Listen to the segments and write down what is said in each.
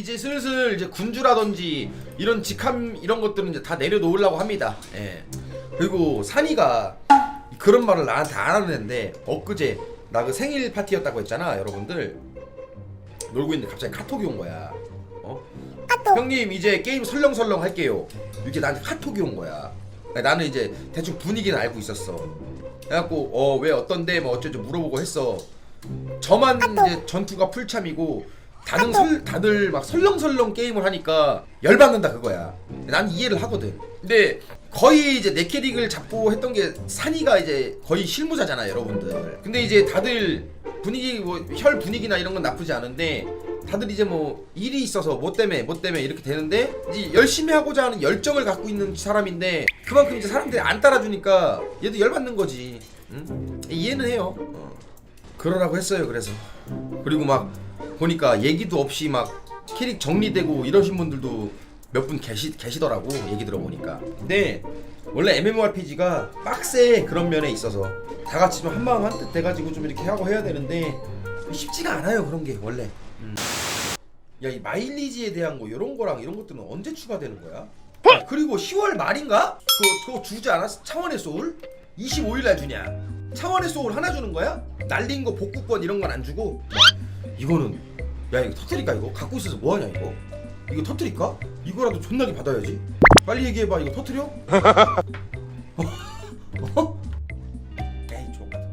이제 슬슬 이제 군주라든지 이런 직함 이런 것들은 이제 다 내려놓으려고 합니다. 예. 그리고 산이가 그런 말을 나한테 안 하는 애인데 엊그제 나 그 생일 파티였다고 했잖아 여러분들 놀고 있는데 갑자기 카톡이 온 거야. 어? 형님 이제 게임 설렁설렁 할게요. 이렇게 나한테 카톡이 온 거야. 나는 이제 대충 분위기는 알고 있었어. 그래갖고 어 왜 어떤데 뭐 어쩌지 물어보고 했어. 저만 이제 전투가 풀참이고 다들 설, 다들 막 설렁설렁 게임을 하니까 열받는다 그거야. 난 이해를 하거든. 근데 거의 이제 내 캐릭을 잡고 했던 게 산이가 이제 거의 실무자잖아 여러분들. 근데 이제 다들 분위기 뭐 혈 분위기나 이런 건 나쁘지 않은데 다들 이제 뭐 일이 있어서 뭐 때문에 뭐 때문에 이렇게 되는데 이제 열심히 하고자 하는 열정을 갖고 있는 사람인데 그만큼 이제 사람들이 안 따라주니까 얘도 열받는 거지. 응? 이해는 해요. 어. 그러라고 했어요. 그래서 그리고 막 보니까 얘기도 없이 막 캐릭 정리되고 이러신 분들도 몇 분 계시 계시더라고 얘기 들어보니까. 근데 원래 MMORPG가 빡세 그런 면에 있어서 다 같이 좀 한마음 한뜻 돼가지고 좀 이렇게 하고 해야 되는데 쉽지가 않아요 그런 게 원래. 음. 야이 마일리지에 대한 거 이런 거랑 이런 것들은 언제 추가되는 거야? 아, 그리고 10월 말인가? 그거, 그거 주지 않았어? 창원의 소울? 25일 날 주냐? 창원의 소울 하나 주는 거야? 날린 거 복구권 이런 건 안 주고 이거는 야 이거 터트릴까 이거? 갖고 있어서 뭐하냐 이거? 이거 터트릴까? 이거라도 존나게 받아야지 빨리 얘기해봐 이거 터트려? 어? 에이 족같은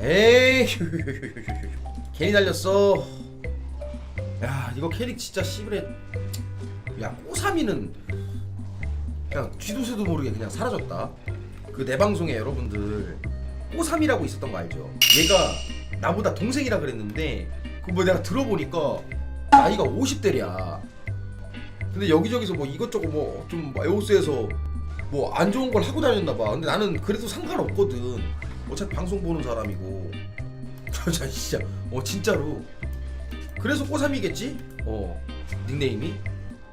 에이 괜히 날렸어 야 이거 캐릭 진짜 씨부레 야 꼬삼이는 그냥 쥐도새도 모르게 그냥 사라졌다 그 내 방송에 여러분들 꼬삼이라고 있었던 거 알죠? 얘가 나보다 동생이라 그랬는데 그 뭐 내가 들어보니까 나이가 50대랴 근데 여기저기서 뭐 이것저것 뭐 좀 에오스에서 뭐 안 좋은 걸 하고 다녔나 봐. 근데 나는 그래도 상관없거든. 어차피 방송 보는 사람이고. 저 진짜. 어 진짜로. 그래서 꼬삼이겠지? 어 닉네임이?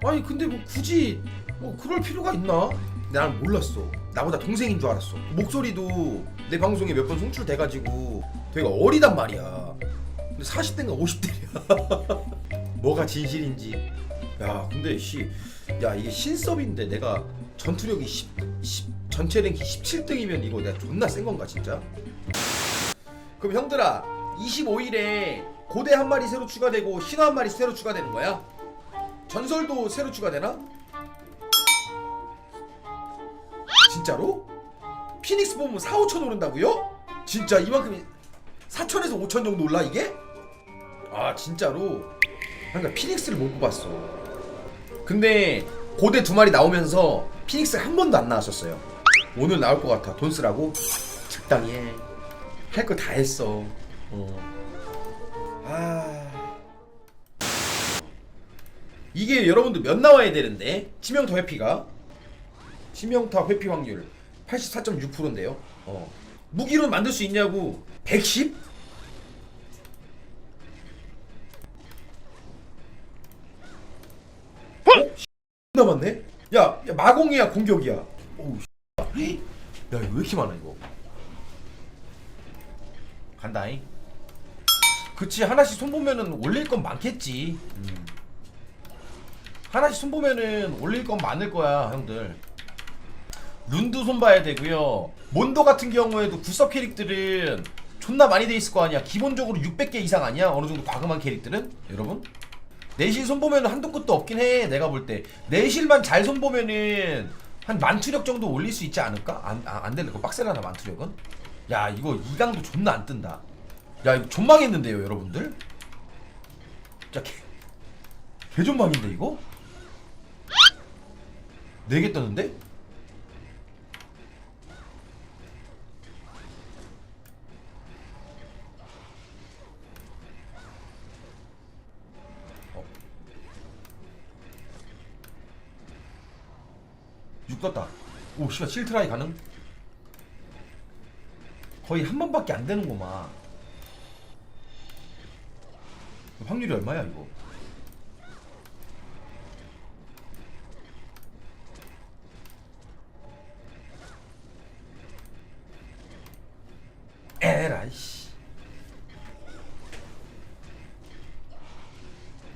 아니 근데 뭐 굳이 뭐 그럴 필요가 있나? 난 몰랐어. 나보다 동생인 줄 알았어. 목소리도 내 방송에 몇 번 송출돼가지고 되게 어리단 말이야 근데 40대인가 50대야 뭐가 진실인지 야 근데 씨 야 이게 신섭인데 내가 전투력이 10, 10 전체 랭킹 17등이면 이거 내가 존나 센 건가 진짜? 그럼 형들아 25일에 고대 한 마리 새로 추가되고 신화 한 마리 새로 추가되는 거야? 전설도 새로 추가되나? 진짜로? 피닉스 보면 4, 5천 오른다고요? 진짜 이만큼이 4천에서 5천 정도 올라 이게? 아 진짜로? 그러니까 피닉스를 못 뽑았어 근데 고대 두 마리 나오면서 피닉스 한 번도 안 나왔었어요 오늘 나올 것 같아 돈 쓰라고? 적당히 해 할 거 다 했어 어. 아 이게 여러분들 몇 나와야 되는데 치명타 회피가 치명타 회피 확률 84.6%인데요. 어. 무기로 만들 수 있냐고 110? 남았네? 야, 야 마공이야 공격이야. 오우 야 이거 왜 이렇게 많아 이거? 간다잉. 그치 하나씩 손 보면은 올릴 건 많겠지. 음. 하나씩 손 보면은 올릴 건 많을 거야 형들. 룬도 손 봐야 되고요. 몬도 같은 경우에도 구석 캐릭들은 존나 많이 돼 있을 거 아니야. 기본적으로 600개 이상 아니야. 어느 정도 과금한 캐릭들은 여러분. 내실 손 보면은 한도 끝도 없긴 해. 내가 볼 때 내실만 잘 손 보면은 한 만투력 정도 올릴 수 있지 않을까? 안, 아, 안 되는 거 빡세라나 만투력은? 야 이거 이강도 존나 안 뜬다. 야 이거 존망했는데요 여러분들? 진짜 개, 개존망인데 이거? 4개 떴는데? 육 떴다. 오, 씨발, 7트라이 가능? 거의 한 번밖에 안 되는구만. 확률이 얼마야, 이거? 에라이, 씨.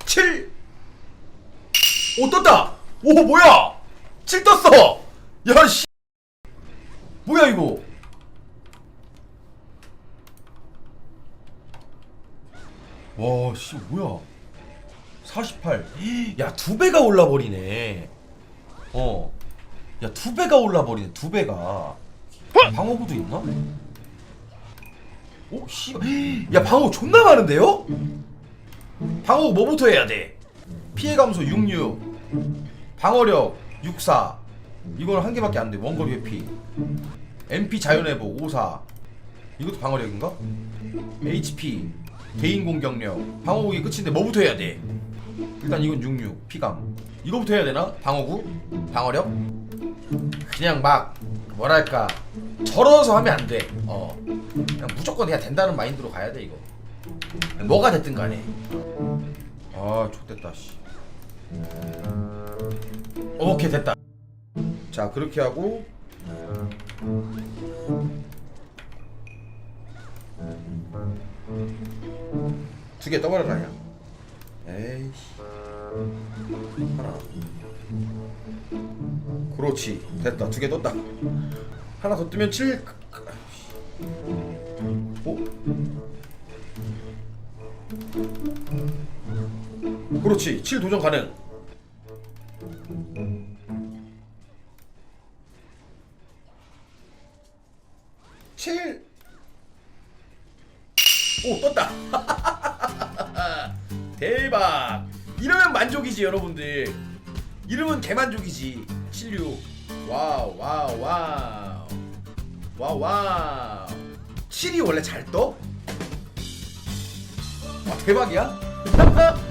7! 오 떴다 오 뭐야 7 떴어. 야 씨. 뭐야 이거? 와 씨 뭐야? 48 야 두 배가 올라 버리네. 어 야 두 배가 올라 버리네 두 배가. 방어구도 있나? 오 씨발 야 방어구 존나 많은데요? 방어구 뭐부터 해야 돼? 피해 감소 66 방어력 64 이거는 한 개밖에 안돼. 원거리 회피. MP 자연회복 54 이것도 방어력인가? HP 개인 공격력. 방어구이 끝인데 뭐부터 해야 돼? 일단 이건 66 피감. 이거부터 해야 되나? 방어구? 방어력? 그냥 막 뭐랄까. 절어서 하면 안돼. 어. 그냥 무조건 해야 된다는 마인드로 가야 돼 이거. 뭐가 됐든 간에. 아 좋됐다 씨 오케이 됐다. 자 그렇게 하고. 두 개 떠버려라 그냥. 에이씨 하나. 그렇지. 됐다. 두 개 떴다. 하나 더 뜨면 7 오? 그렇지. 7 도전 가능 칠. 오 떴다. 대박. 이러면 만족이지 여러분들. 이러면 개만족이지. 76 와우 와우 와우. 와우 와우. 7이 원래 잘 떠? 와 대박이야?